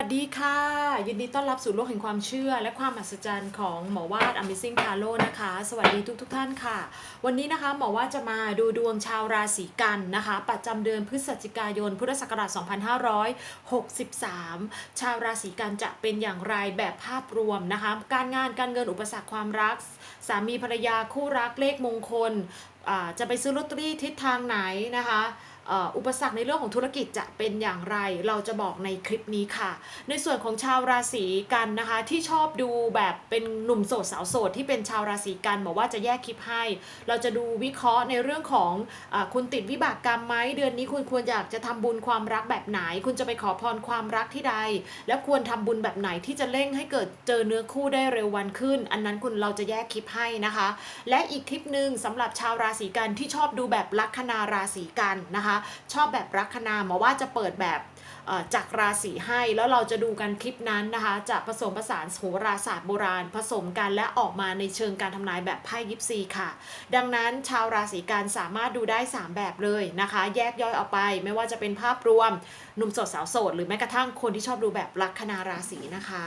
สวัสดีค่ะ ยินดีต้อนรับสู่โลกแห่งความเชื่อ และความมหัศจรรย์ของหมอวาด Amazing Tarot นะคะ สวัสดีทุกทท่านค่ะ วันนี้นะคะหมอวาดจะมาดูดวงชาวราศีกันนะคะ ประจำเดือนพฤศจิกายน พุทธศักราช 2563 ชาวราศีกันจะเป็นอย่างไรแบบภาพรวมนะคะ การงานการเงินอุปสรรคความรัก สามีภรรยาคู่รักเลขมงคล จะไปซื้อลอตเตอรี่ทิศทางไหนนะคะ อุปสรรคในเรื่องของธุรกิจจะเป็นอย่างไร เราจะบอกในคลิปนี้ค่ะ ในส่วนของชาวราศีกันนะคะที่ชอบดูแบบเป็นหนุ่มโสดสาวโสดที่เป็นชาวราศีกันบอกว่าจะแยกคลิปให้ เราจะดูวิเคราะห์ในเรื่องของอคุณติดวิบากกรรมไหมเดือนนี้คุณควรอยากจะทำบุญความรักแบบไหน คุณจะไปขอพรความรักที่ใด และควรทำบุญแบบไหนที่จะเร่งให้เกิดเจอเนื้อคู่ได้เร็ววันขึ้น อันนั้นคุณเราจะแยกคลิปให้นะคะ และอีกคลิปหนึ่งสำหรับชาวราศีกันที่ชอบดูแบบลัคนาราศีกันนะคะชอบแบบลัคนาหมอว่าจะเปิดแบบจากราศีให้แล้วเราจะดูกันคลิปนั้นนะคะจะผสมผสานโหราศาสตร์โบราณ ผสมกันและออกมาในเชิงการทำนายแบบไพ่ยิปซีค่ะ ดังนั้นชาวราศีกันสามารถดูได้ 3 แบบเลยนะคะ แยกย่อยออกไปไม่ว่าจะเป็นภาพรวมหนุ่มโสดสาวโสดหรือแม้กระทั่งคนที่ชอบดูแบบลัคนาราศีนะคะ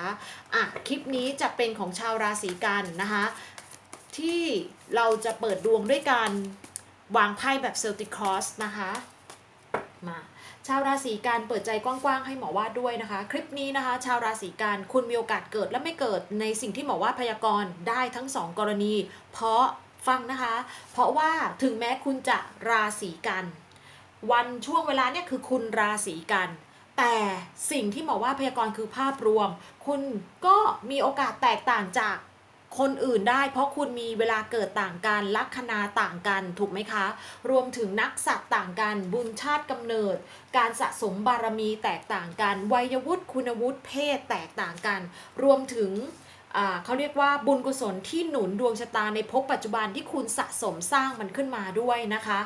อะคลิปนี้จะเป็นของชาวราศีกันนะคะ ที่เราจะเปิดดวงด้วยการวางไพ่แบบเซลติคอสนะคะ ชาวราศีกันเปิดใจกว้างๆให้หมอวาดด้วยนะคะ คลิปนี้นะคะ ชาวราศีกันคุณมีโอกาสเกิดและไม่เกิดในสิ่งที่หมอวาดพยากรณ์ได้ทั้งสองกรณี เพราะฟังนะคะ เพราะว่าถึงแม้คุณจะราศีกัน วันช่วงเวลาเนี่ยคือคุณราศีกันแต่สิ่งที่หมอว่าพยากรณ์คือภาพรวม คุณก็มีโอกาสแตกต่างจาก คนอื่นได้เพราะคุณมีเวลาเกิดต่างกันลัคนาต่างกันถูกไหมคะ รวมถึงนักสัตว์ต่างกัน บุญชาติกำเนิด การสะสมบารมีแตกต่างกัน วัยวุฒิคุณวุฒิเพศแตกต่างกัน รวมถึงเขาเรียกว่าบุญกุศลที่หนุนดวงชะตาในภพปัจจุบันที่คุณสะสมสร้างมันขึ้นมาด้วยนะคะ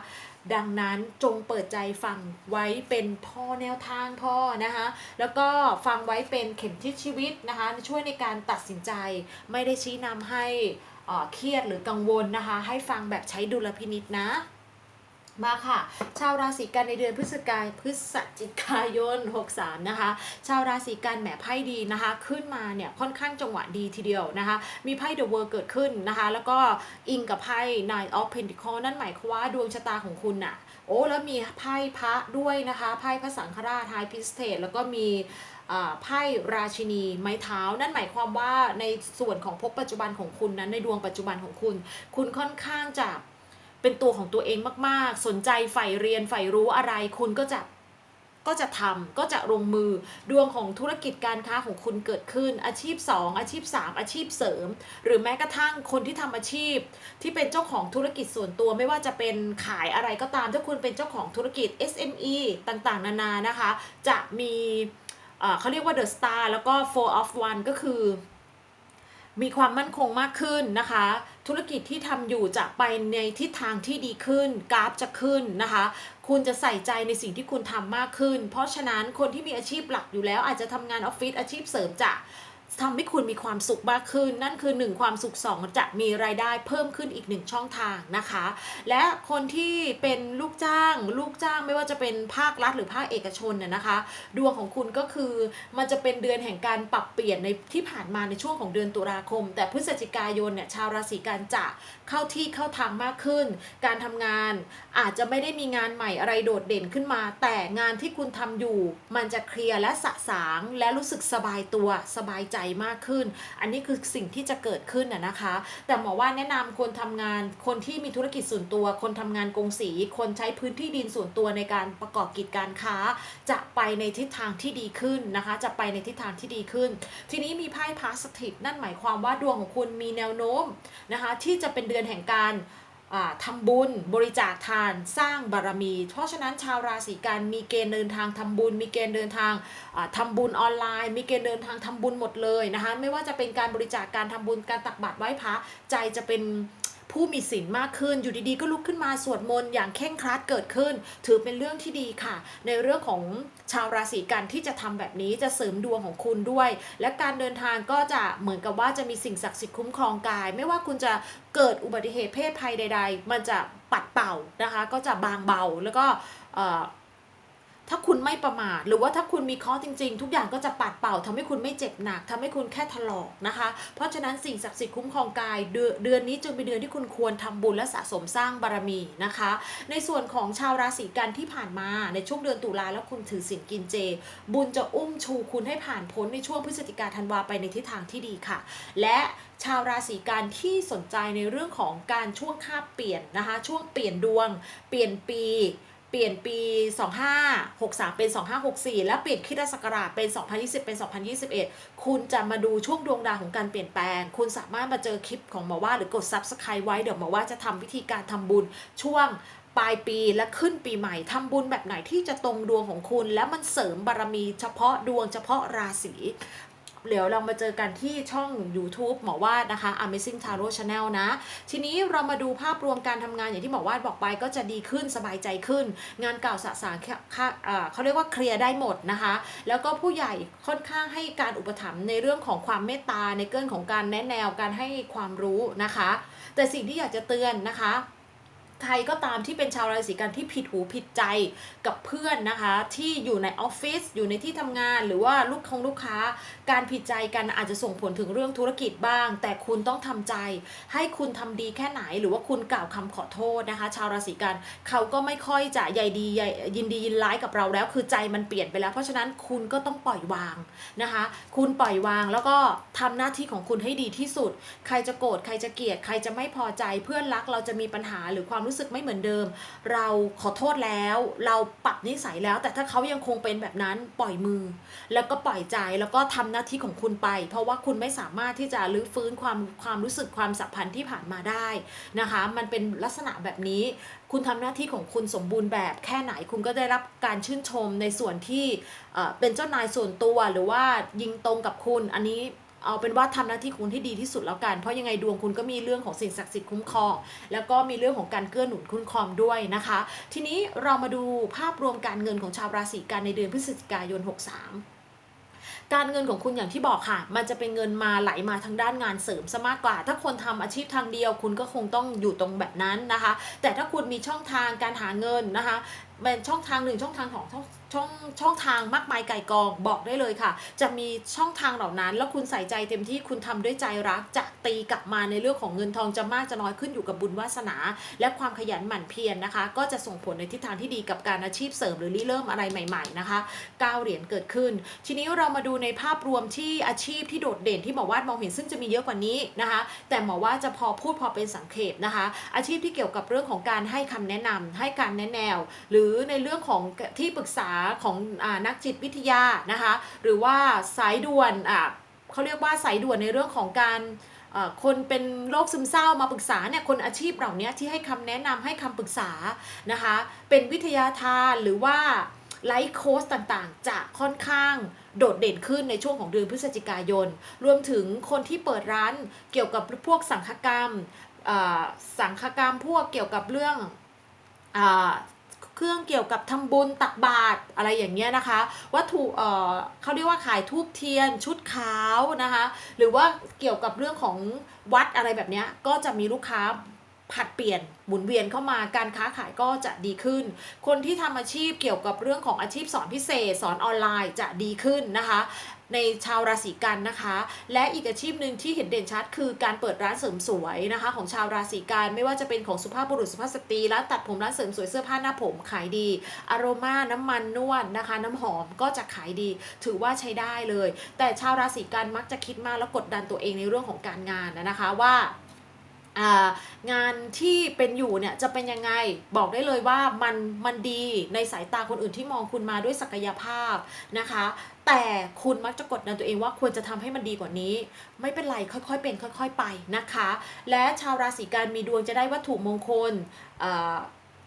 ดังนั้นจงเปิดใจฟังไว้เป็นพ่อแนวทางพ่อนะคะ แล้วก็ฟังไว้เป็นเข็มทิศชีวิตนะคะ ช่วยในการตัดสินใจไม่ได้ชี้นำให้เอ่อเครียดหรือกังวลนะคะ ให้ฟังแบบใช้ดุลพินิษนะ มาค่ะ ชาวราศีกันในเดือนพฤศจิกายพฤศจิกายน 63 นะคะ ชาวราศีกันแหมไพ่ดีนะคะ ขึ้นมาเนี่ยค่อนข้างจังหวะดีทีเดียวนะคะ มีไพ่ The World เกิดขึ้นนะคะ แล้วก็อิงกับไพ่ Nine of Pentacles นั่นหมายความว่าดวงชะตาของคุณน่ะ โอ้แล้วมีไพ่พระด้วยนะคะ ไพ่พระสังฆราชไฮพิสเทสแล้วก็มีอ่าไพ่ราชินีไม้เท้า นั่นหมายความว่าในส่วนของภพปัจจุบันของคุณนั้นในดวงปัจจุบันของคุณ คุณค่อนข้างจะ เป็นตัวของตัวเองมากๆ สนใจใฝ่เรียนใฝ่รู้อะไรคุณก็จะก็จะทำก็จะลงมือดวงของธุรกิจการค้าของคุณเกิดขึ้น อาชีพ 2 อาชีพ 3 อาชีพเสริม หรือแม้กระทั่งคนที่ทำอาชีพ ที่เป็นเจ้าของธุรกิจส่วนตัวไม่ว่าจะเป็นขายอะไรก็ตามถ้าคุณเป็นเจ้าของธุรกิจ SME ต่างๆ นานานะคะ จะมีเอ่อเขาเรียกว่า The Star แล้วก็ Four of One ก็คือ มีความมั่นคงมากขึ้นนะคะ ธุรกิจที่ทำอยู่จะไปในทิศทางที่ดีขึ้น กราฟจะขึ้นนะคะ คุณจะใส่ใจในสิ่งที่คุณทำมากขึ้น เพราะฉะนั้นคนที่มีอาชีพหลักอยู่แล้วอาจจะทำงานออฟฟิศอาชีพเสริมจะ ทำให้คุณมีความสุขมากขึ้น นั่นคือ 1 ความสุข 2 จะมีรายได้เพิ่มขึ้นอีกหนึ่งช่องทางนะคะ และคนที่เป็นลูกจ้าง ลูกจ้างไม่ว่าจะเป็นภาครัฐหรือภาคเอกชนน่ยนะคะ ดวงของคุณก็คือมันจะเป็นเดือนแห่งการปรับเปลี่ยนในที่ผ่านมาในช่วงของเดือนตุลาคม แต่พฤศจิกายนเนี่ยชาวราศีกันจะเข้าที่เข้าทางมากขึ้น การทำงานอาจจะไม่ได้มีงานใหม่อะไรโดดเด่นขึ้นมา แต่งานที่คุณทำอยู่ มันจะเคลียร์และสะสางและรู้สึกสบายตัวสบายใจมากขึ้น อันนี้คือสิ่งที่จะเกิดขึ้นนะนะคะ แต่หมอว่าแนะนำคนทำงานคนที่มีธุรกิจส่วนตัว คนทำงานกงสีคนใช้พื้นที่ดินส่วนตัวในการประกอบกิจการค้า จะไปในทิศทางที่ดีขึ้นนะคะ จะไปในทิศทางที่ดีขึ้น ทีนี้มีไพ่พาสถิตนั่นหมายความว่าดวงของคุณมีแนวโน้มนะคะที่จะเป็นเดือนแห่งการอ่าทำบุญบริจาคทานสร้างบารมี เพราะฉะนั้นชาวราศีกันมีเกณฑ์เดินทางทำบุญ มีเกณฑ์เดินทางทำทำบุญออนไลน์ มีเกณฑ์เดินทางทำบุญหมดเลยนะคะไม่ว่าจะเป็นการบริจาคการทำบุญการตักบาตรไหว้พระใจจะเป็น ผู้มีศีลมากขึ้น อยู่ดีๆ ก็ลุกขึ้นมาสวดมนต์อย่างเข่งครัดเกิดขึ้น ถือเป็นเรื่องที่ดีค่ะ ในเรื่องของชาวราศีกันที่จะทำแบบนี้จะเสริมดวงของคุณด้วย และการเดินทางก็จะเหมือนกับว่าจะมีสิ่งศักดิ์สิทธิ์คุ้มครองกาย ไม่ว่าคุณจะเกิดอุบัติเหตุเพศภัยใด ๆ มันจะปัดเป่านะคะ ก็จะบางเบาแล้วก็ ถ้าคุณไม่ประมาทหรือว่าถ้าคุณมีเคราะห์จริง ๆ ทุกอย่างก็จะปัดเป่าทำให้คุณไม่เจ็บหนักทำให้คุณแค่ถลอกนะคะ เพราะฉะนั้นสิ่งศักดิ์สิทธิ์คุ้มครองกายเดือนเดือนนี้จึงเป็นเดือนที่คุณควรทำบุญและสะสมสร้างบารมีนะคะ ในส่วนของชาวราศีกันที่ผ่านมาในช่วงเดือนตุลาแล้วคุณถือศีลกินเจ บุญจะอุ้มชูคุณให้ผ่านพ้นในช่วงพฤศจิกาธันวาไปในทิศทางที่ดีค่ะ และชาวราศีกันที่สนใจในเรื่องของการช่วงคาบเปลี่ยนนะคะ ช่วงเปลี่ยนดวง เปลี่ยนปี ปลี่ยนปี 2563 เป็น 2564 และเปลี่ยนคริสตศักราชเป็น 2020 เป็น 2021 คุณจะมาดูช่วงดวงดาวของการเปลี่ยนแปลง คุณสามารถมาเจอคลิปของหมอว่าหรือกด subscribe ไว้ เดี๋ยวหมอว่าจะทำวิธีการทำบุญช่วงปลายปีและขึ้นปีใหม่ทำบุญแบบไหนที่จะตรงดวงของคุณ และมันเสริมบารมีเฉพาะดวงเฉพาะราศี เดี๋ยวเรามาเจอกันที่ช่อง YouTube หมอวาดนะคะ Amazing Tarot Channel นะ ทีนี้เรามาดูภาพรวมการทำงานอย่างที่หมอวาดบอกไปก็จะดีขึ้นสบายใจขึ้น งานเก่าสะสางเขาเรียกว่าเคลียร์ได้หมดนะคะ แล้วก็ผู้ใหญ่ค่อนข้างให้การอุปถัมภ์ในเรื่องของความเมตตาในเรื่องของการแนะแนวการให้ความรู้นะคะ แต่สิ่งที่อยากจะเตือนนะคะ ใครก็ตามที่เป็นชาวราศีกันที่ผิดหูผิดใจกับเพื่อนนะคะ ที่อยู่ในออฟฟิศอยู่ในที่ทำงานหรือว่าลูกคงลูกค้า การผิดใจกันอาจจะส่งผลถึงเรื่องธุรกิจบ้าง แต่คุณต้องทำใจ ให้คุณทำดีแค่ไหน หรือว่าคุณกล่าวคำขอโทษนะคะ ชาวราศีกันเขาก็ไม่ค่อยจะใยดีใยยินดียินร้ายกับเราแล้ว คือใจมันเปลี่ยนไปแล้ว เพราะฉะนั้นคุณก็ต้องปล่อยวางนะคะ คุณปล่อยวางแล้วก็ทำหน้าที่ของคุณให้ดีที่สุด ใครจะโกรธใครจะเกลียดใครจะไม่พอใจเพื่อนรักเราจะมีปัญหาหรือความรู้้สึกไม่เหมือนเดิม เราขอโทษแล้ว เราปรับนิสัยแล้ว แต่ถ้าเขายังคงเป็นแบบนั้นปล่อยมือ แล้วก็ปล่อยใจแล้วก็ทำหน้าที่ของคุณไป เพราะว่าคุณไม่สามารถที่จะรื้อฟื้นความความรู้สึกความสัมพันธ์ที่ผ่านมาได้นะคะ มันเป็นลักษณะแบบนี้ คุณทำหน้าที่ของคุณสมบูรณ์แบบแค่ไหนคุณก็ได้รับการชื่นชมในส่วนที่เป็นเจ้านายส่วนตัวหรือว่ายิงตรงกับคุณอันนี้ เอาเป็นว่าทำหน้าที่คุณที่ดีที่สุดแล้วกัน เพราะยังไงดวงคุณก็มีเรื่องของสิ่งศักดิ์สิทธิ์คุ้มครอง แล้วก็มีเรื่องของการเกื้อหนุนคุ้มครองด้วยนะคะ ทีนี้เรามาดูภาพรวมการเงินของชาวราศีกันในเดือนพฤศจิกายน 63การเงินของคุณอย่างที่บอกค่ะ มันจะเป็นเงินมาไหลมาทางด้านงานเสริมซะมากกว่า ถ้าคนทำอาชีพทางเดียว คุณก็คงต้องอยู่ตรงแบบนั้นนะคะ แต่ถ้าคุณมีช่องทางการหาเงินนะคะเป็นช่องทางหนึ่งช่องทางของ ช่องช่องทางมากมายไก่กองบอกได้เลยค่ะ จะมีช่องทางเหล่านั้น แล้วคุณใส่ใจเต็มที่คุณทำด้วยใจรักจะตีกลับมาในเรื่องของเงินทองจะมากจะน้อยขึ้นอยู่กับบุญวาสนา และความขยันหมั่นเพียรนะคะ ก็จะส่งผลในทิศทางที่ดีกับการอาชีพเสริมหรือริเริ่มอะไรใหม่ ๆนะคะก้าวเหรียญเกิดขึ้น ทีนี้เรามาดูในภาพรวมที่อาชีพที่โดดเด่นที่หมอวาดมองเห็นซึ่งจะมีเยอะกว่านี้นะคะ แต่หมอว่าจะพอพูดพอเป็นสังเขปนะคะ อาชีพที่เกี่ยวกับเรื่องของการให้คำแนะนำให้การแนะแนว หรือในเรื่องของที่ปรึกษาของอนักจิตวิทยานะคะ หรือว่าสายด่วนเขาเรียกว่าสายด่วนในเรื่องของการคนเป็นโรคซึมเศร้ามาปรึกษาเนี่ยคนอาชีพเหล่านี้ที่ให้คำแนะนำให้คำปรึกษานะคะ เป็นวิทยาทานหรือว่าไลฟ์โค้ชต่างๆ จะค่อนข้างโดดเด่นขึ้นในช่วงของเดือนพฤศจิกายน รวมถึงคนที่เปิดร้านเกี่ยวกับพวกสังฆกรรมสังฆกรรมพวกเกี่ยวกับเรื่อง เครื่องเกี่ยวกับทำบุญตักบาตรอะไรอย่างเงี้ยนะคะ วัตถุเอ่อเขาเรียกว่าขายทูบเทียนชุดขาวนะคะ หรือว่าเกี่ยวกับเรื่องของวัดอะไรแบบเนี้ยก็จะมีลูกค้าผัดเปลี่ยนหมุนเวียนเข้ามาการค้าขายก็จะดีขึ้น คนที่ทำอาชีพเกี่ยวกับเรื่องของอาชีพสอนพิเศษ สอนออนไลน์จะดีขึ้นนะคะ ในชาวราศีกันนะคะ และอีกอาชีพหนึ่งที่เห็นเด่นชัด คือการเปิดร้านเสริมสวยนะคะ ของชาวราศีกันไม่ว่าจะเป็นของสุภาพบุรุษสุภาพสตรีร้านตัดผมร้านเสริมสวยเสื้อผ้าหน้าผมขายดีอโรมาน้ำมันนวดนะคะ น้ำหอมก็จะขายดี ถือว่าใช้ได้เลย แต่ชาวราศีกันมักจะคิดมากแล้วกดดันตัวเองในเรื่องของการงานนะคะว่า งานที่เป็นอยู่เนี่ยจะเป็นยังไงบอกได้เลยว่ามันมันดีในสายตาคนอื่นที่มองคุณมาด้วยศักยภาพนะคะ แต่คุณมักจะกดดันตัวเองว่าควรจะทำให้มันดีกว่านี้ ไม่เป็นไรค่อยๆ เป็นค่อย ๆ ไปนะคะ และชาวราศีกันมีดวงจะได้วัตถุมงคล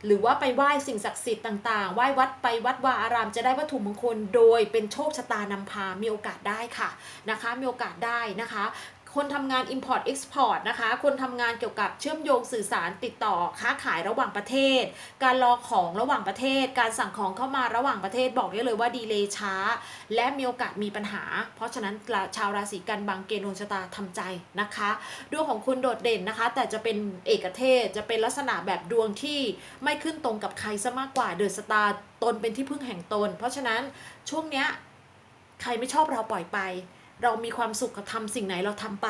หรือว่าไปไหว้สิ่งศักดิ์สิทธิ์ต่างๆ ไหว้วัดไปวัดวาอารามจะได้วัตถุมงคล โดยเป็นโชคชะตานำพา มีโอกาสได้ค่ะนะคะ มีโอกาสได้นะคะ คนทำงาน Import Export นะคะ คนทำงานเกี่ยวกับเชื่อมโยงสื่อสารติดต่อค้าขายระหว่างประเทศ การรอของระหว่างประเทศ การสั่งของเข้ามาระหว่างประเทศบอกได้เลยว่าดีเลย์ช้า และมีโอกาสมีปัญหา เพราะฉะนั้นชาวราศีกันบางเกณฑ์ดวงชะตาทำใจนะคะดวงของคุณโดดเด่นนะคะ แต่จะเป็นเอกเทศจะเป็นลักษณะแบบดวงที่ไม่ขึ้นตรงกับใครซะมากกว่าเดอะสตาร์ตนเป็นที่พึ่งแห่งตน เพราะฉะนั้นช่วงเนี้ยใครไม่ชอบเราปล่อยไป เรามีความสุขกับทำสิ่งไหนเราทำไป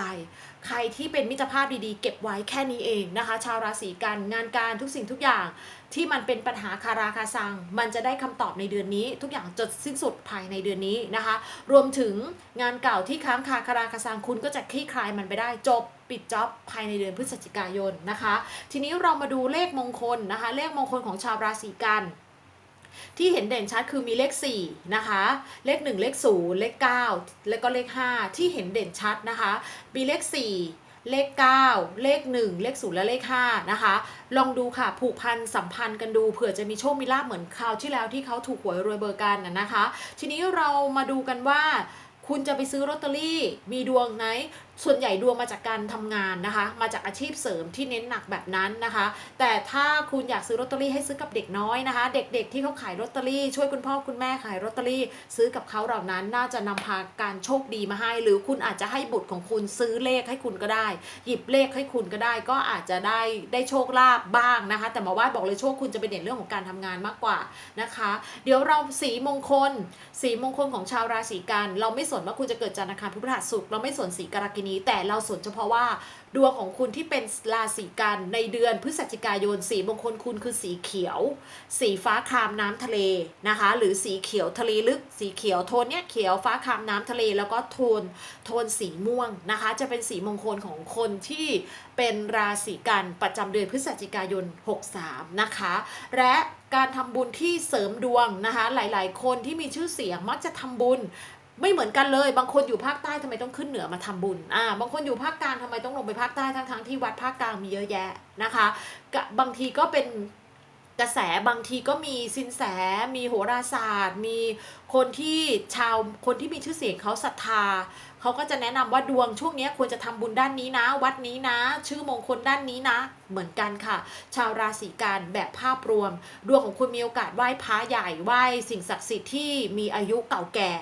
ใครที่เป็นมิตรภาพดีๆ เก็บไว้แค่นี้เองนะคะ ชาวราศีกันงานการทุกสิ่งทุกอย่างที่มันเป็นปัญหาคาราคาซัง มันจะได้คำตอบในเดือนนี้ ทุกอย่างจะสิ้นสุดภายในเดือนนี้นะคะ รวมถึงงานเก่าที่ค้างคาคาราคาซังคุณก็จะคลี่คลายมันไปได้จบปิดจ็อบภายในเดือนพฤศจิกายนนะคะ ทีนี้เรามาดูเลขมงคลนะคะ เลขมงคลของชาวราศีกัน ที่เห็นเด่นชัดคือมีเลข4นะคะ เลข 1 เลข 0 เลข 9 แล้วก็เลข 5 ที่เห็นเด่นชัดนะคะ มีเลข 4 เลข 9 เลข 1 เลข 0 และเลข 5 นะคะ ลองดูค่ะ ผูกพันสัมพันธ์กันดูเผื่อจะมีโชคมีลาบเหมือนคราวที่แล้วที่เขาถูกหวยรวยเบอร์กันนะนะคะ ทีนี้เรามาดูกันว่าคุณจะไปซื้อลอตเตอรี่มีดวงไหน ส่วนใหญ่ดวงมาจากการทำงานนะคะ มาจากอาชีพเสริมที่เน้นหนักแบบนั้นนะคะ แต่ถ้าคุณอยากซื้อลอตเตอรี่ให้ซื้อกับเด็กน้อยนะคะ เด็กๆที่เขาขายลอตเตอรี่ ช่วยคุณพ่อคุณแม่ขายลอตเตอรี่ ซื้อกับเขาเหล่านั้นน่าจะนำพาการโชคดีมาให้ หรือคุณอาจจะให้บุตรของคุณซื้อเลขให้คุณก็ได้ หยิบเลขให้คุณก็ได้ ก็อาจจะได้ได้โชคลาภบ้างนะคะ แต่มาว่าบอกเลยโชคคุณจะเป็นเด่นเรื่องของการทำงานมากกว่านะคะ เดี๋ยวเราสีมงคล สีมงคลของชาวราศีกัน เราไม่สนว่าคุณจะเกิดจันทร์อังคารพุธพฤหัสศุกร์เราไม่สนสีกรกินีแต่เราสนเฉพาะว่าดวงของคุณที่เป็นราศีกันในเดือนพฤศจิกายนสีมงคลคุณคือสีเขียว สีฟ้าครามน้ำทะเลนะคะ หรือสีเขียวทะเลลึก สีเขียวโทนเนี้ยเขียวฟ้าครามน้ำทะเล แล้วก็โทนโทนสีม่วงนะคะ จะเป็นสีมงคลของคนที่เป็นราศีกันประจำเดือนพฤศจิกายน 63 นะคะ และการทำบุญที่เสริมดวงนะคะ หลาย ๆ คนที่มีชื่อเสียงมักจะทำบุญ ไม่เหมือนกันเลย บางคนอยู่ภาคใต้ทำไมต้องขึ้นเหนือมาทำบุญอ่าบางคนอยู่ภาคกลางทำไมต้องลงไปภาคใต้ทั้งๆที่วัดภาคกลางมีเยอะแยะนะคะกะบางทีก็เป็น กระแสบางทีก็มีสินแส มีโหราศาสตร์ มีคนที่ชาวคนที่มีชื่อเสียงเขาศรัทธาเขาก็จะแนะนำว่าดวงช่วงนี้ควรจะทำบุญด้านนี้นะ วัดนี้นะ ชื่อมงคลด้านนี้นะ เหมือนกันค่ะ ชาวราศีกันแบบภาพรวม ดวงของคุณมีโอกาสไหว้พระใหญ่ไหว้สิ่งศักดิ์สิทธิ์ที่มีอายุเก่าแก่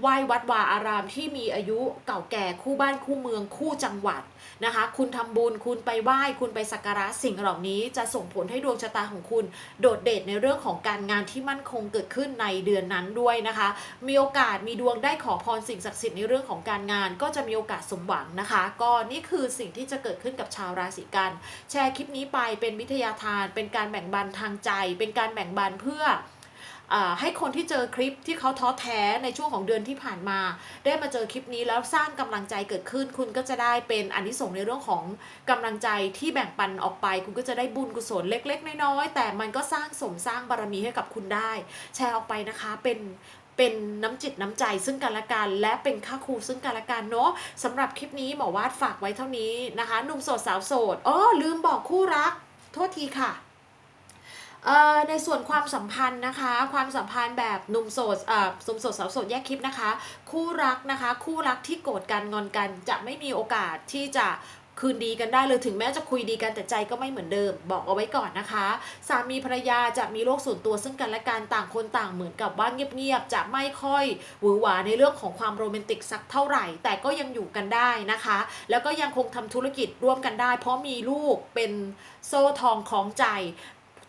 ไหว้วัดวาอารามที่มีอายุเก่าแก่คู่บ้านคู่เมืองคู่จังหวัด นะคะ คุณทำบุญคุณไปไหว้คุณไปสักการะสิ่งเหล่านี้จะส่งผลให้ดวงชะตาของคุณ โดดเด่นในเรื่องของการงานที่มั่นคงเกิดขึ้นในเดือนนั้นด้วยนะคะ มีโอกาสมีดวงได้ขอพรสิ่งศักดิ์สิทธิ์ในเรื่องของการงาน ก็จะมีโอกาสสมหวังนะคะ ก็นี่คือสิ่งที่จะเกิดขึ้นกับชาวราศีกัน แชร์คลิปนี้ไปเป็นวิทยาทาน เป็นการแบ่งปันทางใจ เป็นการแบ่งปันเพื่อ ให้คนที่เจอคลิปที่เขาท้อแท้ในช่วงของเดือนที่ผ่านมา ได้มาเจอคลิปนี้แล้วสร้างกำลังใจเกิดขึ้น คุณก็จะได้เป็นอันที่ส่งส์ในเรื่องของกำลังใจที่แบ่งปันออกไป คุณก็จะได้บุญกุศลเล็ก ๆ น้อยๆแต่มันก็สร้างสมสร้างบารมีให้กับคุณได้ แชร์ออกไปนะคะเป็นเป็นน้ำจิตน้ำใจซึ่งกันและกันและเป็นค่าครูซึ่งกันและกันเนาะสำหรับคลิปนี้หมอวาดฝากไว้เท่านี้นะคะหนุ่มโสดสาวโสดอ๋อลืมบอกคู่รัก โทษทีค่ะ ในส่วนความสัมพันธ์นะคะ ความสัมพันธ์แบบหนุ่มโสดเออสมโสดสาวโสดแยกคลิปนะคะ คู่รักนะคะ คู่รักที่โกรธกันงอนกัน จะไม่มีโอกาสที่จะคืนดีกันได้เลยถึงแม้จะคุยดีกันแต่ใจก็ไม่เหมือนเดิม บอกเอาไว้ก่อนนะคะ สามีภรรยาจะมีโลกส่วนตัวซึ่งกันและกันต่างคนต่างเหมือนกับว่าเงียบๆจะไม่ค่อยหวือหวาในเรื่องของความโรแมนติกสักเท่าไหร่ แต่ก็ยังอยู่กันได้นะคะ แล้วก็ยังคงทำธุรกิจร่วมกันได้ เพราะมีลูกเป็นโซ่ทองของใจ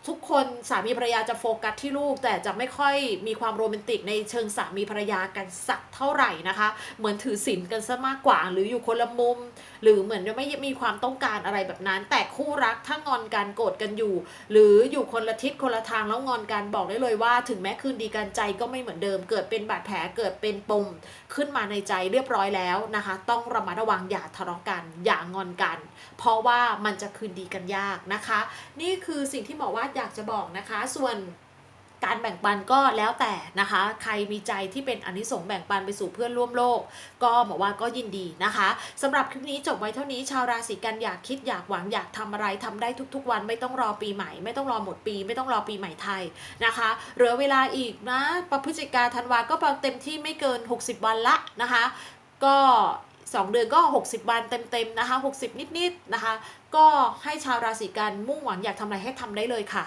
ทุกคนสามีภรรยาจะโฟกัสที่ลูก แต่จะไม่ค่อยมีความโรแมนติกในเชิงสามีภรรยากันสักเท่าไหร่นะคะ เหมือนถือศีลกันซะมากกว่า หรืออยู่คนละมุม หรือเหมือนจะไม่มีความต้องการอะไรแบบนั้น แต่คู่รักถ้างอนกันโกรธกันอยู่ หรืออยู่คนละทิศคนละทางแล้วงอนกันบอกได้เลยว่า ถึงแม้คืนดีกันใจก็ไม่เหมือนเดิม เกิดเป็นบาดแผลเกิดเป็นปมขึ้นมาในใจเรียบร้อยแล้วนะคะ ต้องระมัดระวังอย่าทะเลาะกัน อย่างอนกัน เพราะว่ามันจะคืนดีกันยากนะคะ นี่คือสิ่งที่หมอว่าอยากจะบอกนะคะ ส่วนการแบ่งปันก็แล้วแต่นะคะ ใครมีใจที่เป็นอนนิสงส์แบ่งปันไปสู่เพื่อนร่วมโลก ก็หมอว่าก็ยินดีนะคะสำหรับคลิปนี้จบไว้เท่านี้ชาวราศีกันอยากคิดอยากหวังอยากทำอะไรทำได้ทุก ๆ วันไม่ต้องรอปีใหม่ ไม่ต้องรอหมดปี ไม่ต้องรอปีใหม่ไทยนะคะเหลือเวลาอีกนะประพฤศจิกาธันวาก็เต็มที่ไม่เกิน 60 วันละนะคะ ก็ 2 เดือนก็ 60 วันเต็มๆนะคะ 60 นิดๆนะคะ ก็ให้ชาวราศีกันมุ่งหวังอยากทำอะไรให้ทำได้เลยค่ะ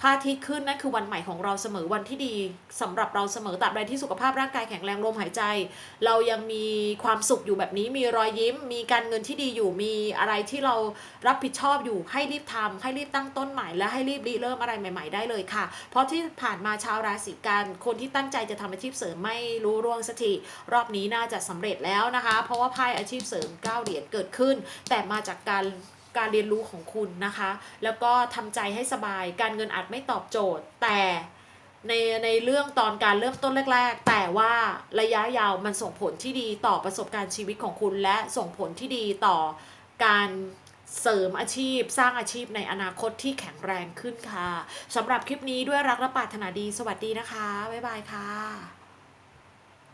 พระอาทิตย์ขึ้นนั่นคือวันใหม่ของเราเสมอวันที่ดีสำหรับเราเสมอตราบใดที่สุขภาพร่างกายแข็งแรงลมหายใจ เรายังมีความสุขอยู่แบบนี้มีรอยยิ้ม มีการเงินที่ดีอยู่มีอะไรที่เรารับผิดชอบอยู่ให้รีบทำให้รีบตั้งต้นใหม่ และให้รีบริเริ่มอะไรใหม่ ๆ ได้เลยค่ะ เพราะที่ผ่านมาชาวราศีกันคนที่ตั้งใจจะทำอาชีพเสริมไม่รู้ร่วงสักทีรอบนี้น่าจะสำเร็จแล้วนะคะ เพราะว่าไพ่อาชีพเสริมเก้าเหรียญเกิดขึ้น แต่มาจากการ การเรียนรู้ของคุณนะคะ แล้วก็ทำใจให้สบาย การเงินอาจไม่ตอบโจทย์ แต่ในในเรื่องตอนการเริ่มต้นแรก ๆ แต่ว่าระยะยาวมันส่งผลที่ดีต่อประสบการณ์ชีวิตของคุณ และส่งผลที่ดีต่อการเสริมอาชีพ สร้างอาชีพในอนาคตที่แข็งแรงขึ้นค่ะสำหรับคลิปนี้ด้วยรักและปรารถนาดี สวัสดีนะคะ บ๊ายบายค่ะ